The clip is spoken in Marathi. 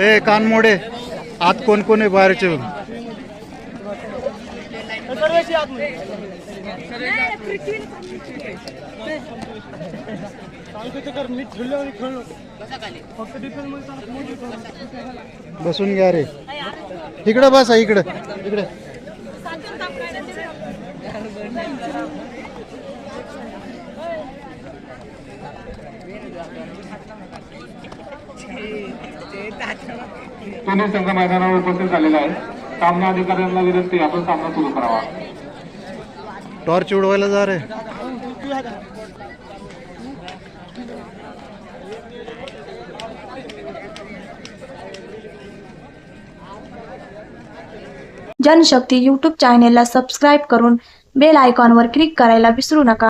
ए कानमोडे आत कोण कोण आहे बाहेरचे बसून घ्या रे. इकडं बसा इकडं इकडे. दोन्ही संघ मैदानावर उपस्थित झालेला आहे सामना अधिकाऱ्यांना विनंती आपण सामना सुरू करावा. टॉर्च उडवायला जा रे. जनशक्ती यूट्यूब चॅनेलला सबस्क्राईब करून बेल आयकॉनवर क्लिक करायला विसरू नका.